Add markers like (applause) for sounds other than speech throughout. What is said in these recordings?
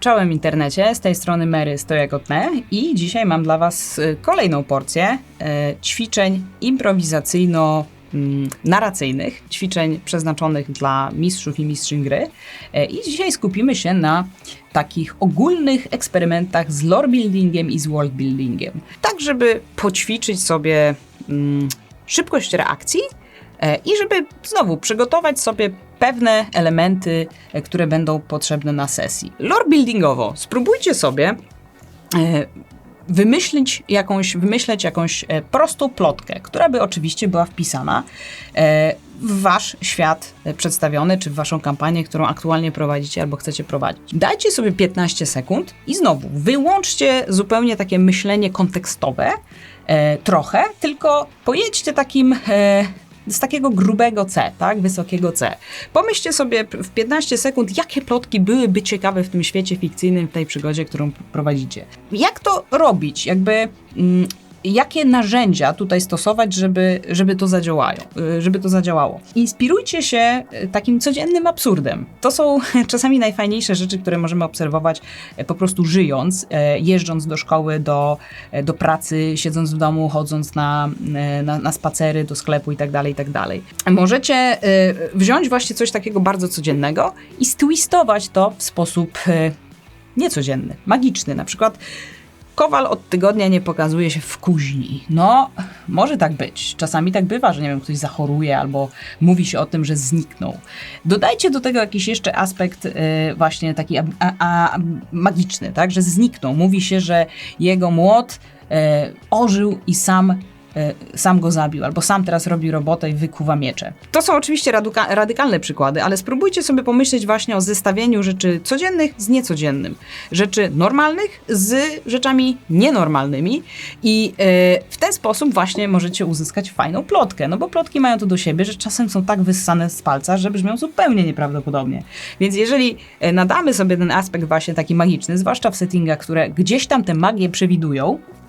Czołem internecie, z tej strony Mary Stojakotne i dzisiaj mam dla Was y, kolejną porcję e, ćwiczeń improwizacyjno-narracyjnych, ćwiczeń przeznaczonych dla mistrzów i mistrzyń gry. E, I dzisiaj skupimy się na takich ogólnych eksperymentach z lore buildingiem i z world buildingiem. Tak, żeby poćwiczyć sobie mm, szybkość reakcji e, i żeby znowu przygotować sobie pewne elementy, e, które będą potrzebne na sesji. Lore buildingowo spróbujcie sobie e, wymyślić jakąś, wymyśleć jakąś e, prostą plotkę, która by oczywiście była wpisana w wasz świat przedstawiony, czy w waszą kampanię, którą aktualnie prowadzicie albo chcecie prowadzić. Dajcie sobie 15 sekund i znowu wyłączcie zupełnie takie myślenie kontekstowe, trochę, tylko pojedźcie takim z takiego grubego C, tak, wysokiego C. Pomyślcie sobie w 15 sekund, jakie plotki byłyby ciekawe w tym świecie fikcyjnym, w tej przygodzie, którą prowadzicie. Jak to robić? Jakby... Jakie narzędzia tutaj stosować, żeby, żeby, to zadziałają, y, żeby to zadziałało. Inspirujcie się y, takim codziennym absurdem. To są (laughs) czasami najfajniejsze rzeczy, które możemy obserwować y, po prostu żyjąc, jeżdżąc do szkoły, do, do pracy, siedząc w domu, chodząc na, na, na spacery, do sklepu itd., tak itd. Tak Możecie wziąć właśnie coś takiego bardzo codziennego i stwistować to w sposób niecodzienny, magiczny. Na przykład Kowal od tygodnia nie pokazuje się w kuźni. No, może tak być. Czasami tak bywa, że nie wiem, ktoś zachoruje albo mówi się o tym, że zniknął. Dodajcie do tego jakiś jeszcze aspekt yy, właśnie taki a, a, a, magiczny, tak, że zniknął. Mówi się, że jego młot yy, ożył i sam sam go zabił, albo sam teraz robi robotę i wykuwa miecze. To są oczywiście radykalne przykłady, ale spróbujcie sobie pomyśleć właśnie o zestawieniu rzeczy codziennych z niecodziennym. Rzeczy normalnych z rzeczami nienormalnymi i e, w ten sposób właśnie możecie uzyskać fajną plotkę, no bo plotki mają to do siebie, że czasem są tak wyssane z palca, że brzmią zupełnie nieprawdopodobnie. Więc jeżeli e, nadamy sobie ten aspekt właśnie taki magiczny, zwłaszcza w settingach, które gdzieś tam tę magię przewidują, E,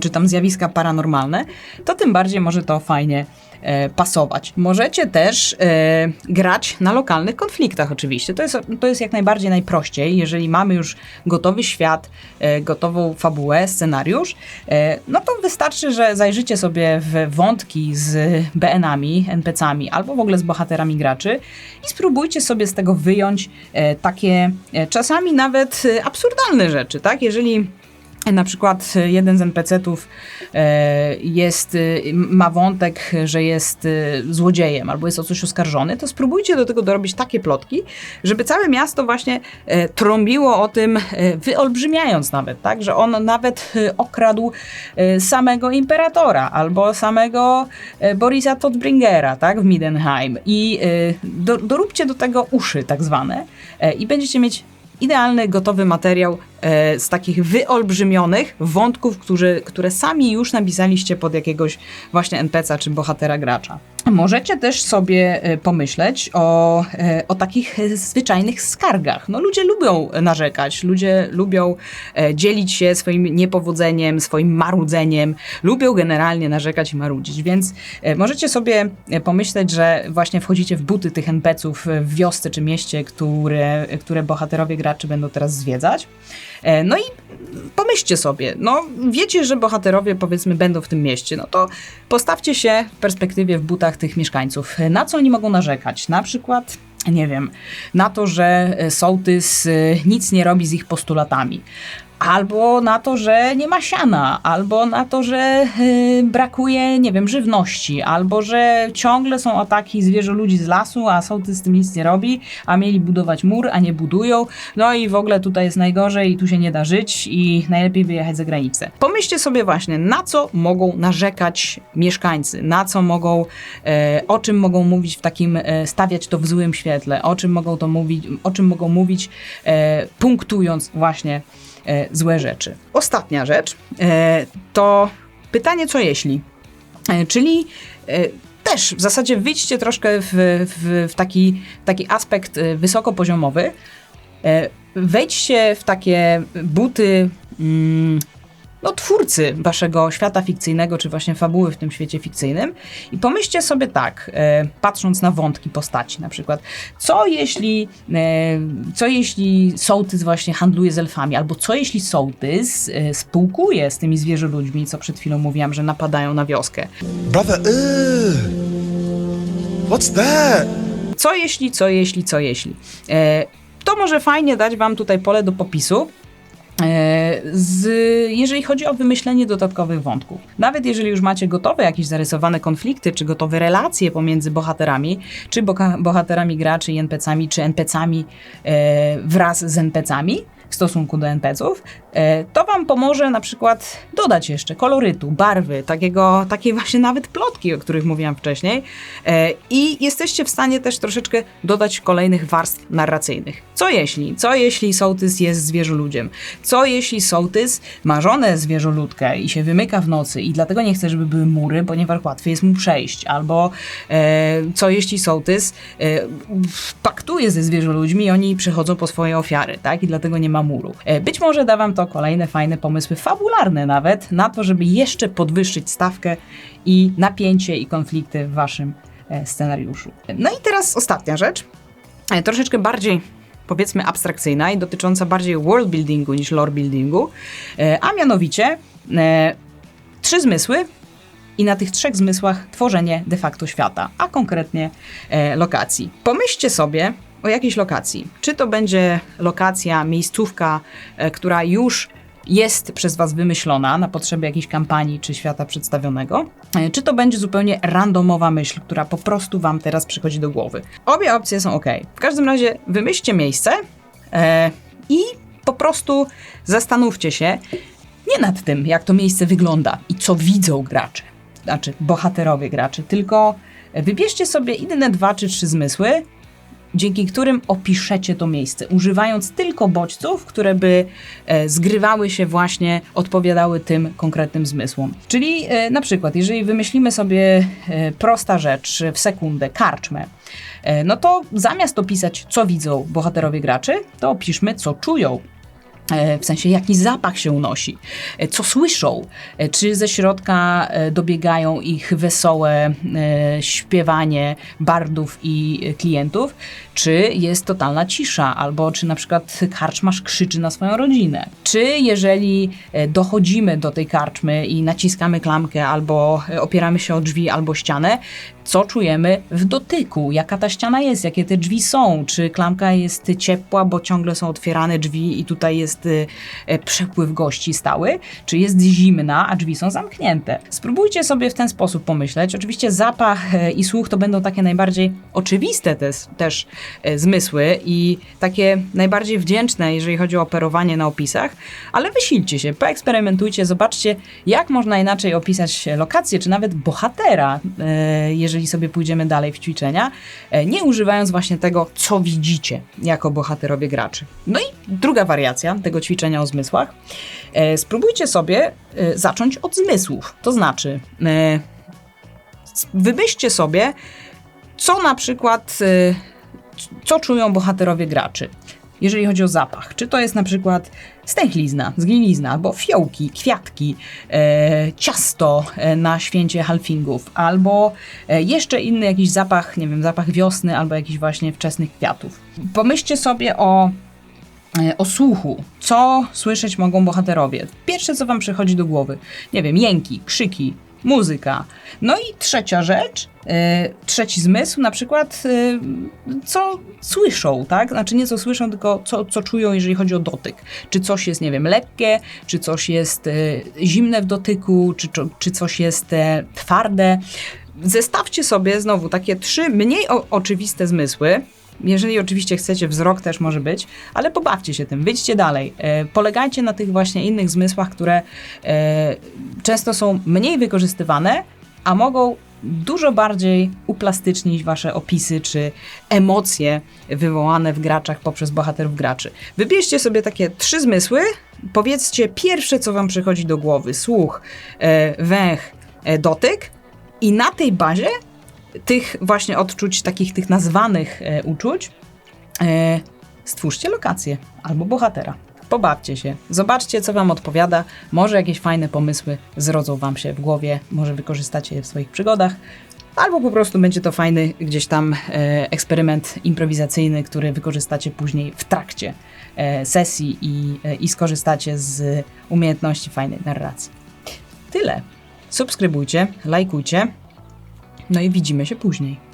czy tam zjawiska paranormalne, to tym bardziej może to fajnie e, pasować. Możecie też e, grać na lokalnych konfliktach, oczywiście. To jest, to jest jak najbardziej najprościej, jeżeli mamy już gotowy świat, e, gotową fabułę, scenariusz, e, no to wystarczy, że zajrzycie sobie w wątki z BN-ami, NPC-ami albo w ogóle z bohaterami graczy i spróbujcie sobie z tego wyjąć e, takie czasami nawet absurdalne rzeczy, tak? Jeżeli na przykład jeden z NPC-ów e, jest, e, ma wątek, że jest e, złodziejem albo jest o coś oskarżony, to spróbujcie do tego dorobić takie plotki, żeby całe miasto właśnie trąbiło o tym, wyolbrzymiając nawet, tak, że on nawet okradł samego imperatora albo samego Borisa Todbringera, tak, w Midenheim i do, doróbcie do tego uszy tak zwane i będziecie mieć idealny, gotowy materiał e, z takich wyolbrzymionych wątków, którzy, które sami już napisaliście pod jakiegoś właśnie NPC'a czy bohatera gracza. Możecie też sobie e, pomyśleć o, e, o takich zwyczajnych skargach. No, ludzie lubią narzekać, ludzie lubią e, dzielić się swoim niepowodzeniem, swoim marudzeniem, lubią generalnie narzekać i marudzić, więc możecie sobie pomyśleć, że właśnie wchodzicie w buty tych NPC-ów w wiosce czy mieście, które, które bohaterowie graczy będą teraz zwiedzać. No i pomyślcie sobie, no wiecie, że bohaterowie powiedzmy będą w tym mieście, no to postawcie się w perspektywie w butach tych mieszkańców. Na co oni mogą narzekać? Na przykład nie wiem, na to, że sołtys y, nic nie robi z ich postulatami, albo na to, że nie ma siana, albo na to, że yy, brakuje, nie wiem, żywności, albo że ciągle są ataki zwierzę ludzi z lasu, a sołtys z tym nic nie robi, a mieli budować mur, a nie budują. No i w ogóle tutaj jest najgorzej i tu się nie da żyć i najlepiej wyjechać za granicę. Pomyślcie sobie właśnie, na co mogą narzekać mieszkańcy, na co mogą, e, o czym mogą mówić w takim, e, stawiać to w złym świetle, o czym mogą to mówić, o czym mogą mówić, e, punktując właśnie złe rzeczy. Ostatnia rzecz e, to pytanie, co jeśli? E, czyli e, też w zasadzie wyjdźcie troszkę w, w, w taki, taki aspekt e, wysokopoziomowy. E, wejdźcie w takie buty. Mm, no, twórcy waszego świata fikcyjnego, czy właśnie fabuły w tym świecie fikcyjnym. I pomyślcie sobie tak, e, patrząc na wątki postaci, na przykład, co jeśli, e, co jeśli sołtys właśnie handluje z elfami, albo co jeśli sołtys e, spółkuje z tymi zwierzoludźmi, co przed chwilą mówiłam, że napadają na wioskę. Brother, ugh. What's that? Co jeśli, co jeśli, co jeśli. E, to może fajnie dać Wam tutaj pole do popisu. E, Z, jeżeli chodzi o wymyślenie dodatkowych wątków. Nawet jeżeli już macie gotowe jakieś zarysowane konflikty, czy gotowe relacje pomiędzy bohaterami, czy bohaterami graczy i NPC-ami, czy NPC-ami e, wraz z NPC-ami w stosunku do NPC-ów, e, to Wam pomoże na przykład dodać jeszcze kolorytu, barwy, takiego, takiej właśnie nawet plotki, o których mówiłam wcześniej. E, I jesteście w stanie też troszeczkę dodać kolejnych warstw narracyjnych. Co jeśli? Co jeśli sołtys jest zwierzoludziem? Co jeśli sołtys ma żonę zwierzoludkę i się wymyka w nocy i dlatego nie chce, żeby były mury, ponieważ łatwiej jest mu przejść? Albo e, co jeśli sołtys paktuje ze zwierzoludźmi i oni przychodzą po swoje ofiary, tak? I dlatego nie ma E, być może da wam to kolejne fajne pomysły, fabularne nawet, na to, żeby jeszcze podwyższyć stawkę i napięcie i konflikty w waszym e, scenariuszu. No i teraz ostatnia rzecz, e, troszeczkę bardziej powiedzmy abstrakcyjna i dotycząca bardziej world buildingu niż lore buildingu, a mianowicie trzy zmysły i na tych trzech zmysłach tworzenie de facto świata, a konkretnie e, lokacji. Pomyślcie sobie o jakiejś lokacji. Czy to będzie lokacja, miejscówka, e, która już jest przez Was wymyślona na potrzeby jakiejś kampanii czy świata przedstawionego, e, czy to będzie zupełnie randomowa myśl, która po prostu Wam teraz przychodzi do głowy. Obie opcje są ok. W każdym razie wymyślcie miejsce e, i po prostu zastanówcie się nie nad tym, jak to miejsce wygląda i co widzą gracze, znaczy bohaterowie graczy, tylko wybierzcie sobie inne dwa czy trzy zmysły, dzięki którym opiszecie to miejsce, używając tylko bodźców, które by e, zgrywały się właśnie, odpowiadały tym konkretnym zmysłom. Czyli e, na przykład, jeżeli wymyślimy sobie e, prosta rzecz w sekundę, karczmę, no to zamiast opisać, co widzą bohaterowie graczy, to opiszmy, co czują w sensie jaki zapach się unosi, e, co słyszą, e, czy ze środka e, dobiegają ich wesołe e, śpiewanie bardów i e, klientów, czy jest totalna cisza, albo czy na przykład karczmasz krzyczy na swoją rodzinę. Czy jeżeli e, dochodzimy do tej karczmy i naciskamy klamkę, albo e, opieramy się o drzwi, albo ścianę, co czujemy w dotyku, jaka ta ściana jest, jakie te drzwi są, czy klamka jest ciepła, bo ciągle są otwierane drzwi i tutaj jest y, e, przepływ gości stały, czy jest zimna, a drzwi są zamknięte. Spróbujcie sobie w ten sposób pomyśleć. Oczywiście zapach e, i słuch to będą takie najbardziej oczywiste też, też e, zmysły i takie najbardziej wdzięczne, jeżeli chodzi o operowanie na opisach, ale wysilcie się, poeksperymentujcie, zobaczcie, jak można inaczej opisać lokację, czy nawet bohatera, e, jeżeli sobie pójdziemy dalej w ćwiczenia, e, nie używając właśnie tego, co widzicie jako bohaterowie graczy. No i druga wariacja tego ćwiczenia o zmysłach. E, Spróbujcie sobie e, zacząć od zmysłów. To znaczy, wymyślcie sobie, co na przykład, co czują bohaterowie graczy. Jeżeli chodzi o zapach, czy to jest na przykład stęchlizna, zgnilizna, albo fiołki, kwiatki, e, ciasto e, na święcie halfingów, albo e, jeszcze inny jakiś zapach, nie wiem, zapach wiosny, albo jakichś właśnie wczesnych kwiatów. Pomyślcie sobie o e, o słuchu. Co słyszeć mogą bohaterowie? Pierwsze, co wam przychodzi do głowy, nie wiem, jęki, krzyki, muzyka. No i trzecia rzecz, e, trzeci zmysł, na przykład, e, co słyszą, tak? Znaczy nie co słyszą, tylko co, co czują, jeżeli chodzi o dotyk. Czy coś jest, nie wiem, lekkie, czy coś jest e, zimne w dotyku, czy, czy, czy coś jest twarde. Zestawcie sobie znowu takie trzy mniej o, oczywiste zmysły, jeżeli oczywiście chcecie, wzrok też może być, ale pobawcie się tym, wyjdźcie dalej. E, polegajcie na tych właśnie innych zmysłach, które e, często są mniej wykorzystywane, a mogą dużo bardziej uplastycznić wasze opisy czy emocje wywołane w graczach poprzez bohaterów graczy. Wybierzcie sobie takie trzy zmysły, powiedzcie pierwsze, co wam przychodzi do głowy: słuch, e, węch, dotyk, i na tej bazie tych właśnie odczuć, takich tych nazwanych e, uczuć, e, stwórzcie lokację albo bohatera. Pobawcie się, zobaczcie, co Wam odpowiada. Może jakieś fajne pomysły zrodzą Wam się w głowie, może wykorzystacie je w swoich przygodach, albo po prostu będzie to fajny gdzieś tam e, eksperyment improwizacyjny, który wykorzystacie później w trakcie e, sesji i, e, i skorzystacie z umiejętności fajnej narracji. Tyle. Subskrybujcie, lajkujcie, no i widzimy się później.